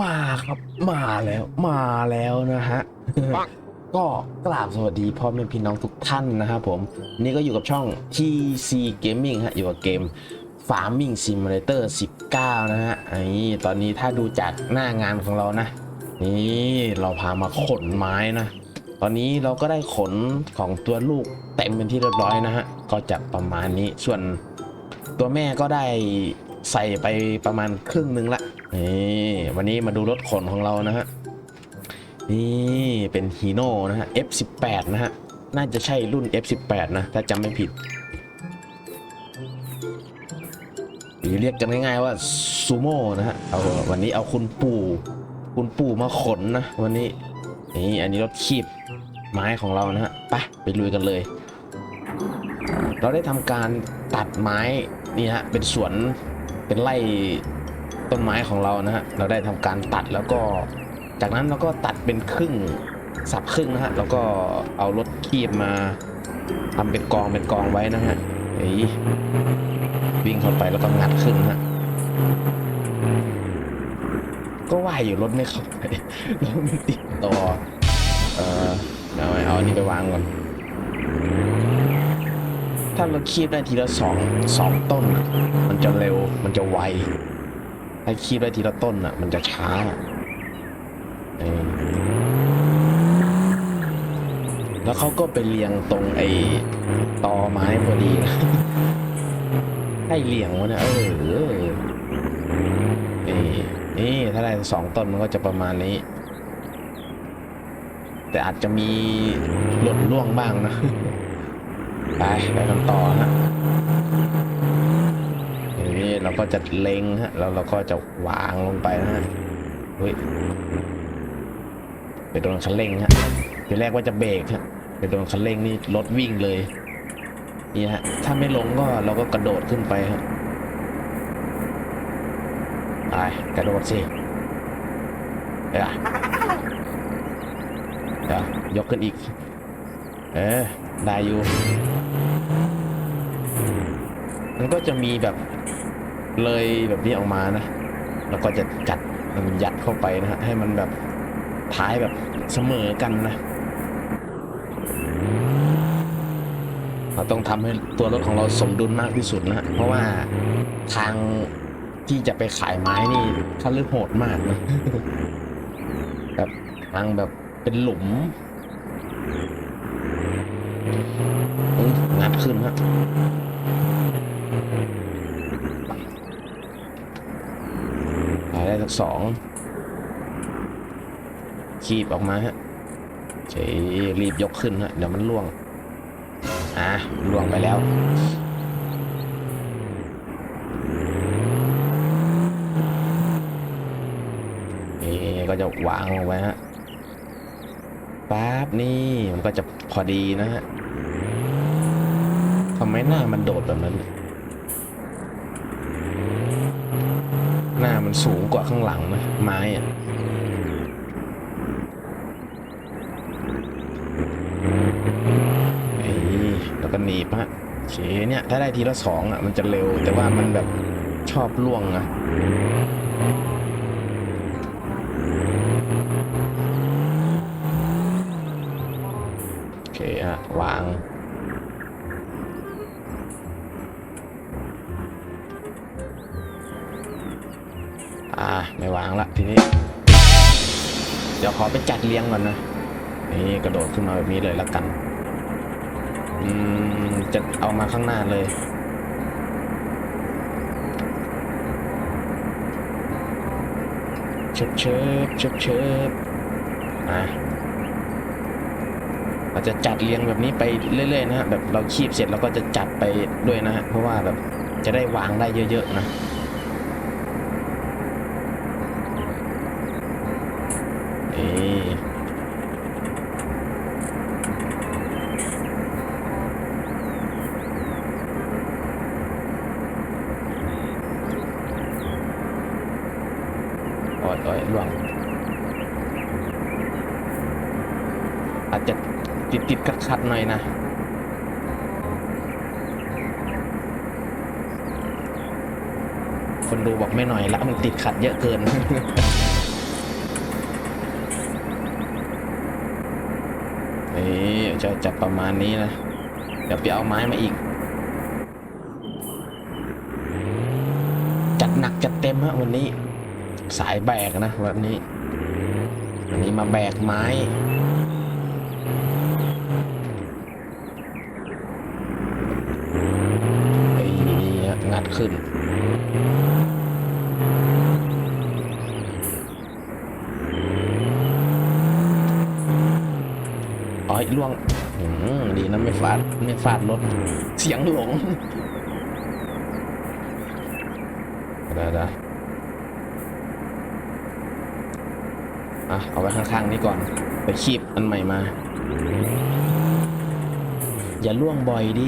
มาครับมาแล้วมาแล้วนะฮะปังก็กราบสวัสดีพ่อแม่พี่น้องทุกท่านนะครับผม นี่ก็อยู่กับช่อง TC Gaming ฮะ อยู่กับเกม Farming Simulator 19 นะฮะไอ้ตอนนี้ถ้าดูจากหน้างานของเรานะ นี่เราพามาขนไม้นะ ตอนนี้เราก็ได้ขนของตัวลูกเต็มเป็นที่เรียบร้อยนะฮะ ก็จะประมาณนี้ส่วนตัวแม่ก็ได้ใส่ไปประมาณครึ่งหนึงละ นี่วันนี้มาดูรถขนของเรานะฮะ นี่เป็นฮีโน่นะฮะ F18 นะฮะ น่าจะใช่รุ่น F18 นะ ถ้าจำไม่ผิดหรือเรียกกันง่ายๆว่าซูโม่นะฮะ เอาวันนี้เอาคุณปู่ คุณปู่มาขนนะ วันนี้ นี่อันนี้รถคีบไม้ของเรานะฮะ ไปไปลุยกันเลย เราได้ทำการตัดไม้นี่ฮะ เป็นสวน เป็นไร่ ต้นไม้ของเรานะฮะเราได้ทำการตัดแล้วก็ จากนั้นเราก็ตัดเป็นครึ่งสับครึ่งนะฮะแล้วก็เอารถคีบมาทำเป็นกองเป็นกองไว้นะฮะเฮ้ยวิ่งเข้าไปแล้วก็งัดขึ้นนะฮะก็ว่ายอยู่รถไม่เข้าไปรถไม่ติดต่อเออเอาไเอาอันนี้ไปวางก่อนถ้าเราคีบได้ทีละสองสองต้น มันจะเร็วมันจะไว ถ้าคีบได้ทีละต้นอะ มันจะช้าแล้วเขาก็ไปเรียงตรงไอ้ตอไม้พอดีนะให้เรียงวะเนี่ยเออนี่นี่ถ้าได้สองต้นมันก็จะประมาณนี้ แต่อาจจะมีหล่นล่วงบ้างนะ ไปไปกันต่อฮะ นี่เราก็จะเล็งฮะแล้วเราก็จะวางลงไปนะฮะเฮ้ยไปโดนคันเร่งฮะทีแรกว่าจะเบรกฮะไปโดนคันเร่งนี่รถวิ่งเลยนี่ฮะถ้าไม่ลงก็เราก็กระโดดขึ้นไปฮะไปกระโดดสิเดี๋ยวเดี๋ยวยกขึ้นอีก เออได้อยู่มันก็จะมีแบบ เลยแบบนี้ออกมานะ แล้วก็จะจัดมันยัดเข้าไปนะฮะให้มันแบบท้ายแบบเสมอกันนะ เราต้องทำให้ตัวรถของเราสมดุลมากที่สุดนะเพราะว่าทางที่จะไปขายไม้นี่เขาเลือกโหดมากนะแบบทางแบบเป็นหลุมงัดขึ้นฮะขายได้สั กสองคีบออกมาฮะเฉยรีบยกขึ้นฮะเดี๋ยวมันล่วง อะล่วงไปแล้วนี่ก็จะวางลงไว้ฮะปั๊บนี่มันก็จะพอดีนะฮะทำไมหน้ามันโดดแบบนั้น หน้ามันสูงกว่าข้างหลังนะไม้อะแล้วก็หนีบฮะเคเนี่ย ถ้าได้ทีละสองอะ มันจะเร็ว แต่ว่ามันแบบชอบล่วงอะ ขอไปจัดเลี้ยงก่อนนะ นี่กระโดดขึ้นมาแบบนี้เลยละกัน อืม จะเอามาข้างหน้าเลย เชิบเชิบเชิบเชิบอะเราจะจัดเรียงแบบนี้ไปเรื่อยๆนะฮะแบบเราคีบเสร็จเราก็จะจัดไปด้วยนะฮะเพราะว่าแบบจะได้วางได้เยอะ ๆ นะ ชัดหน่อยนะคนดูบอกไม่หน่อยแล้วมันติดขัดเยอะเกิน นี่จะจับประมาณนี้นะ เดี๋ยวไปเอาไม้มาอีก จัดหนักจัดเต็มฮะวันนี้ สายแบกนะวันนี้ วันนี้มาแบกไม้ ขึ้น อ๋อล่วงดีนะไม่ฟาดไม่ฟาดรถ เสียงหลงได้ได้อะ เอาไว้ข้างๆ นี้ก่อน ไปคีบอันใหม่มา อย่าล่วงบ่อยดิ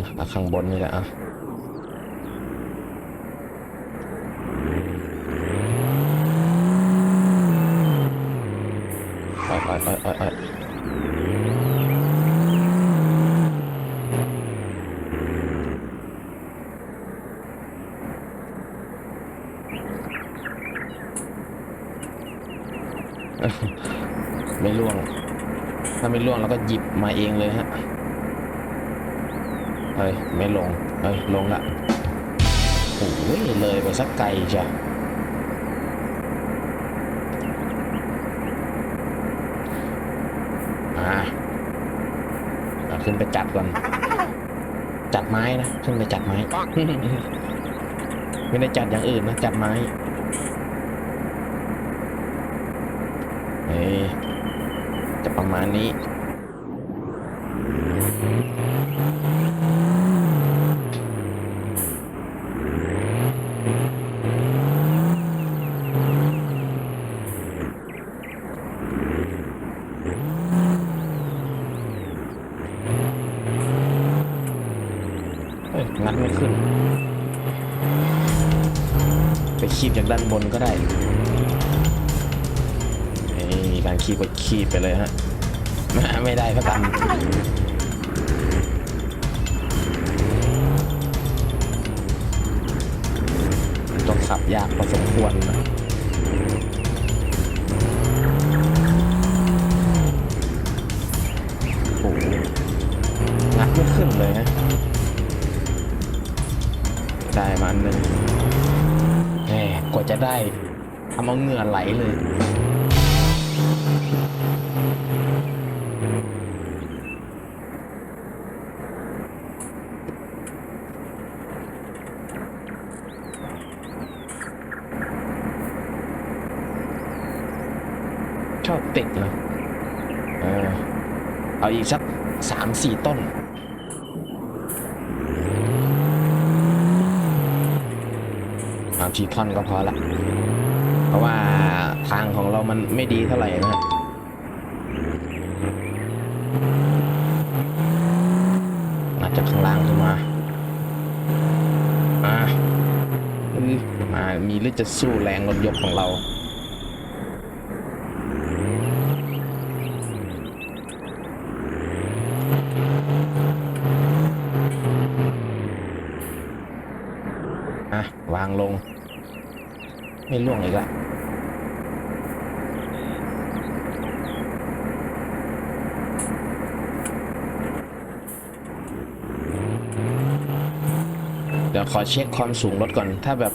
นี่ข้างบนนี่แหละอะไปไปไปไปไปไม่ล่วง ถ้าไม่ล่วงเราก็หยิบมาเองเลยฮะ เฮ้ย ไม่ลง เฮ้ย ลงละโอ้ยเลยไปสักไกลจ้ะอ่าเอาขึ้นไปจัดก่อน จัดไม้นะ ขึ้นไปจัดไม้ ไม่ได้จัดอย่างอื่นนะ จัดไม้เฮ้ยจะประมาณนี้ เอ้ยงัดไม่ขึ้น ไปคีบจาก ด้านบนก็ได้นี่มีการคีบก็คีบไปเลยฮะ ไม่ได้ก็ตามต้องขับยากพอสมควรนะโอ้โหงัดไม่ขึ้นเลยนะ ได้ทำเอาเหงื่อไหลเลย ชอบติดเลยเออเอาอีกสักสามสี่ต้น สามสี่ท่อนก็พอละ เพราะว่าทางของเรามันไม่ดีเท่าไหร่นะมาจากข้างล่างขึ้นมาอ่าอื้อมามีหรือจะสู้แรงรถยกของเรา อะ วางลง ไม่ล่วงอีกละเดี๋ยวขอเช็คความสูงรถก่อน ถ้าแบบ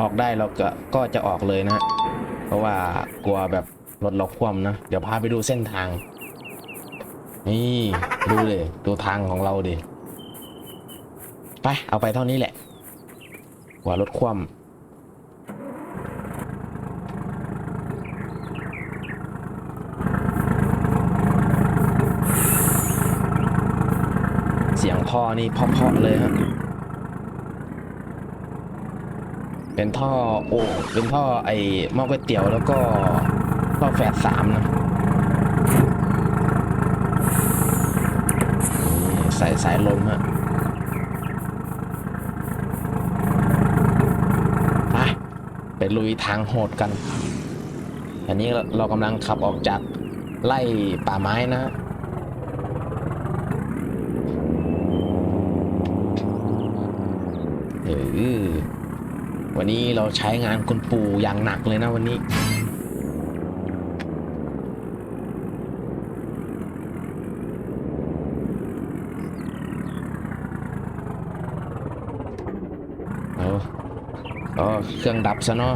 ออกได้เราก็ก็จะออกเลยนะ เพราะว่ากลัวแบบรถเราคว่ำนะ เดี๋ยวพาไปดูเส้นทาง นี่ดูเลยดูทางของเราดิ ไป เอาไปเท่านี้แหละ ว่ารถคว่ำเสียงพ่อ นี่เพาะๆเลยฮะเป็นท่อโอ่งเป็นท่อไอ้หม้อก๋วยเตี๋ยวแล้วก็ท่อแฝดสามนะใส่สายลมฮะไปไปลุยทางโหดกัน อันนี้เราเรากำลังขับออกจากไล่ป่าไม้นะ นี้เราใช้งานคุณปู่อย่างหนักเลยนะวันนี้โออเครื่องดับซะเนาะ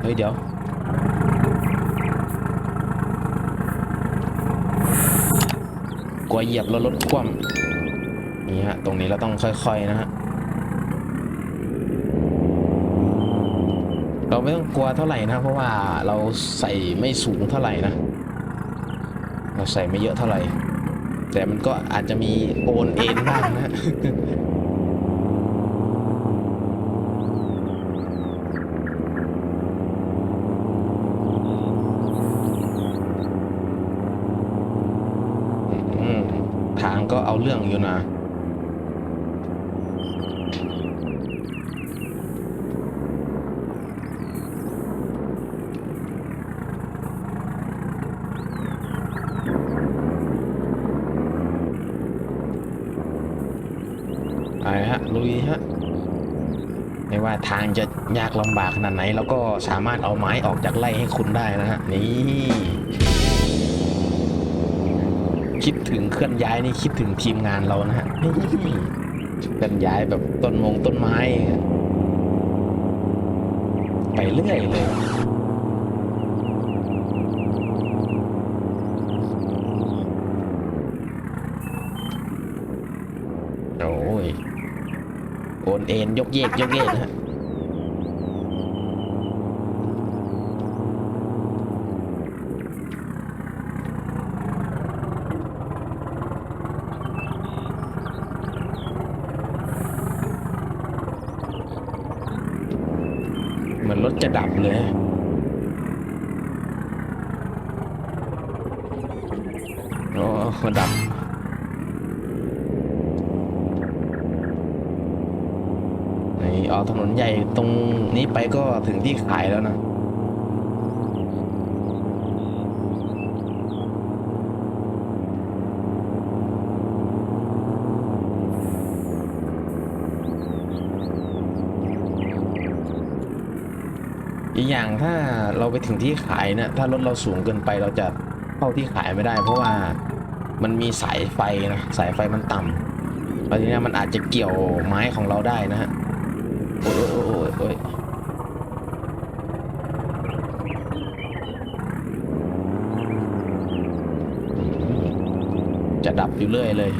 เฮ้ยเดี๋ยวกลัวเหยียบแล้วรถคว่ำ นี่ฮะ ตรงนี้เราต้องค่อยๆนะฮะ เราไม่ต้องกลัวเท่าไหร่นะ เพราะว่าเราใส่ไม่สูงเท่าไหร่นะ เราใส่ไม่เยอะเท่าไหร่ แต่มันก็อาจจะมีโอนเอ็นบ้างนะทางก็เอาเรื่องอยู่นะ ไปฮะลุยฮะ ไม่ว่าทางจะ ยากลำบากขนาดไหนเราก็สามารถเอาไม้ออกจากไร่ให้คุณได้นะฮะนี่คิดถึงเคลื่อนย้ายนี่คิดถึงทีมงานเรานะฮะนี่เคลื่อนย้ายแบบต้นมงต้นไม้ ไปเรื่อยเลยโอ้ยโอนเอ็นยกเยกยกเยกนะฮะ มือนรถจะดับเลยโอ้ดับนี่ออกถนนใหญ่ตรงนี้ไปก็ถึงที่ขายแล้วนะ อีกอย่างถ้าเรา ไปถึงที่ขายเนะถ้ารถเราสูงเกินไปเราจะเข้าที่ขายไม่ได้ เพราะว่ามันมีสายไฟนะสายไฟมันต่ำแล้วทีนี้มันอาจจะเกี่ยวไม้ของเราได้นะฮะโอ้ยโอ้ยโอ้ยโอ้ยจะดับอยู่เรื่อยเลย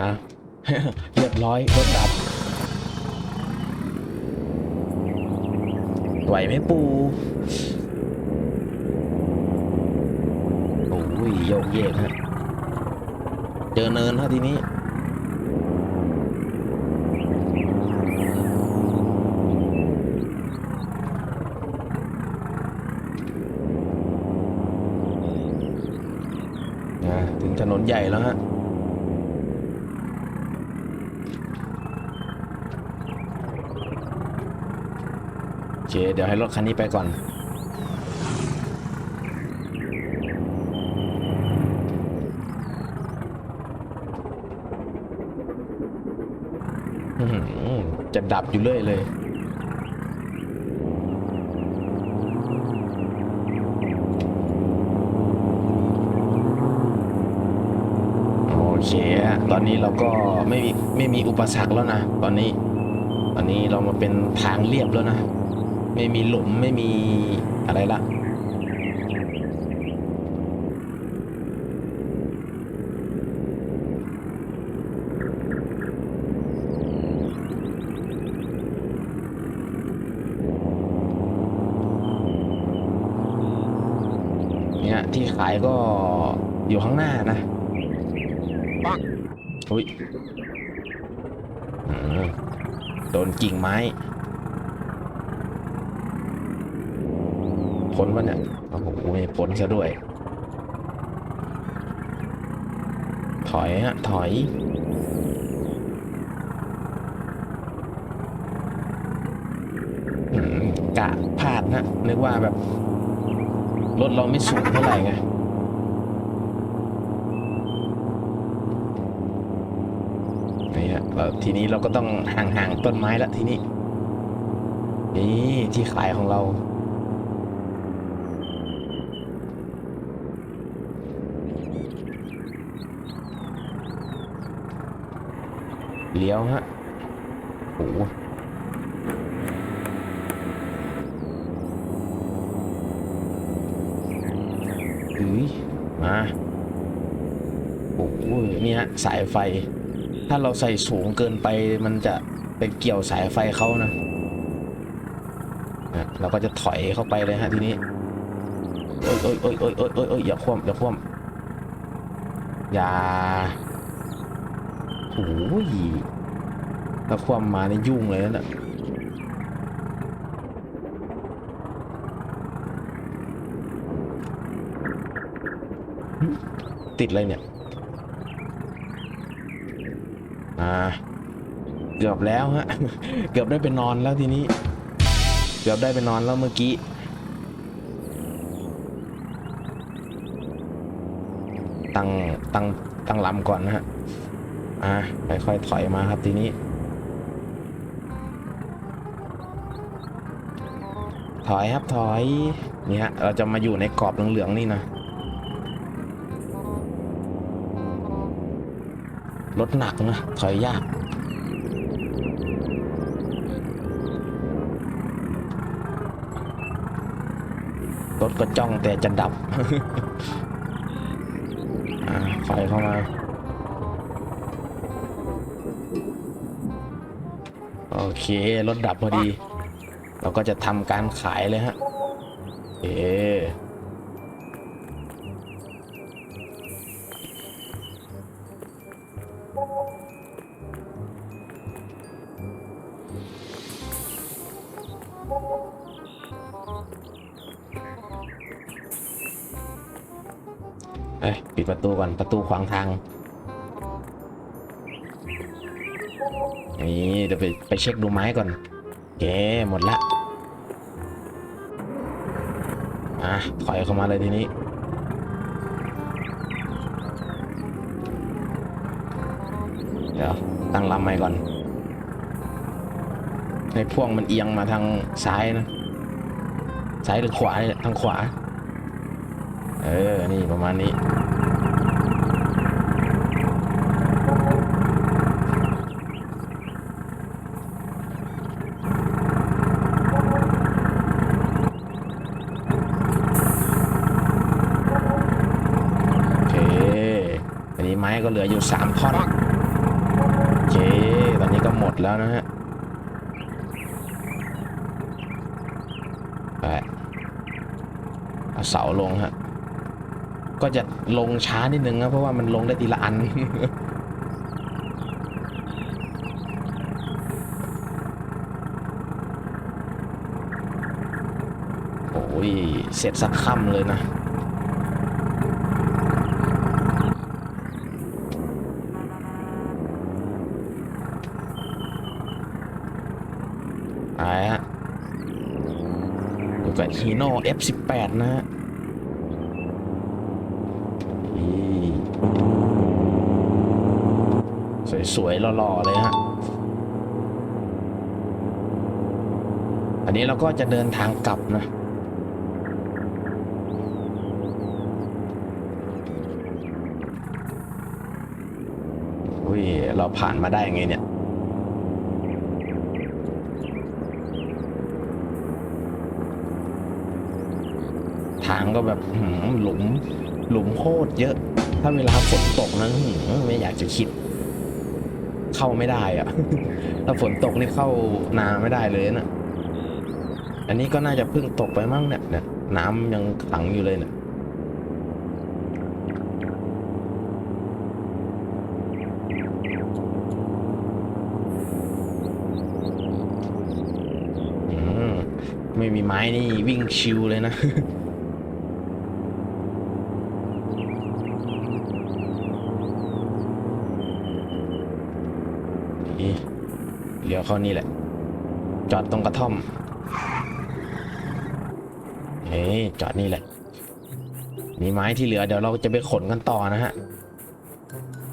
อะ เร้อยรถดับไหวไหมปู โอ้ยโยกเยกฮะเจอเนินฮะทีนี้อะถึงถนนใหญ่แล้วฮะ โอ เค เดี๋ยวให้รถคันนี้ไปก่อน จะดับอยู่เรื่อยเลยโอเคตอนนี้เราก็ไม่มีไม่มีอุปสรรคแล้วนะ ตอนนี้ ตอนนี้เรามาเป็นทางเรียบแล้วนะ ไม่มีหลุมไม่มีอะไรละเนี่ยที่ขายก็อยู่ข้างหน้านะปังอุ้ยโดนกิ่งไม้ พ้นวะเนี่ยโอ้โหไม่พ้นซะด้วย ถอยฮะถอยกะพลาดนะนึกว่าแบบรถเราไม่สูงเท่าไหร่ไงนี่ฮะเราทีนี้เราก็ต้องห่างๆต้นไม้ล้วทีนี้ นี่ที่ขายของเรา เลี้ยวฮะโอ้โหอุ้ยมาโอ้โหนี่ฮะสายไฟ ถ้าเราใส่สูงเกินไปมันจะไปเกี่ยวสายไฟเขานะนะเราก็จะถอยเข้าไปเลยฮะทีนี้โอ้ยโอ้ยโอ้ยโอ้ยโอ้ยโอ้ยโอ้ยอย่าคว่ำอย่าคว่ำอย่า โอ้ยถ้าคว่ำมาในยุ่งเลยนะ่ะติดอะไรเนี่ย อ่า เกือบแล้วฮะ เกือบได้ไปนอนแล้วทีนี้ เกือบได้ไปนอนแล้วเมื่อกี้ตั้งตั้งตั้งลำก่อนนะฮะ อ่าค่อยๆถอยมาครับทีนี้ ถอยครับถอยนี่ฮะเราจะมาอยู่ในกรอบเหลืองๆนี่นะรถหนักนะถอยยากรถก็จ้องแต่จะดับ อ่าไฟเข้ามา รถดับพอดี เราก็จะทำการขายเลยฮะเอเอ้ยปิดประตูก่อนประตูขวางทาง นี่เดี๋ยวไปไปเช็คดูไม้ก่อนโอเคหมดละอะถอยเข้ามาเลยทีนี้ เดี๋ยวตั้งลำใหม่ก่อน ให้พ่วงมันเอียงมาทางซ้ายนะ ซ้ายหรือขวาเนี่ยทางขวา เออ นี่ประมาณนี้ โอเค อันนี้ไม้ก็เหลืออยู่สามท่อน โอเค ตอนนี้ก็หมด แล้วนะฮะไปเอาเสาลงฮะ ก็จะลงช้านิดนึงนะเพราะว่ามันลงได้ทีละอัน โอ้ย เสร็จสักค่ำเลยนะ ไปฮะ ทีโน่ F18 นะฮะสวยๆหล่อๆเลยฮะ อันนี้เราก็จะเดินทางกลับนะอุ้ยเราผ่านมาได้ไงเนี่ย ทางก็แบบหลุมหลุมโคตรเยอะ ถ้าเวลาฝนตกนะหืมไม่อยากจะคิด เข้าไม่ได้อะถ้าฝนตกนี่เข้านาไม่ได้เลยนะอันนี้ก็น่าจะเพิ่งตกไปมั้งเนี่ยเนี่ยน้ำยังขังอยู่เลยเนี่ยไม่มีไม้นี่วิ่งชิวเลยนะ นี่ เลี้ยวเข้านี่แหละ จอดตรงกระท่อมเฮ้ยจอดนี่แหละ มีไม้ที่เหลือเดี๋ยวเราจะไปขนกันต่อนะฮะ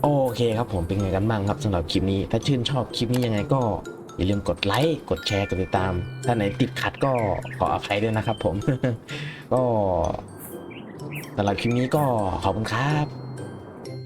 โอเคครับผมเป็นไงกันบ้างครับสำหรับคลิปนี้ ถ้าชื่นชอบคลิปนี้ยังไงก็อย่าลืมกดไลค์ กดแชร์ กดติดตาม ถ้าไหนติดขัดก็ขออภัยด้วยนะครับผม ก็สำหรับคลิปนี้ก็ขอบคุณครับ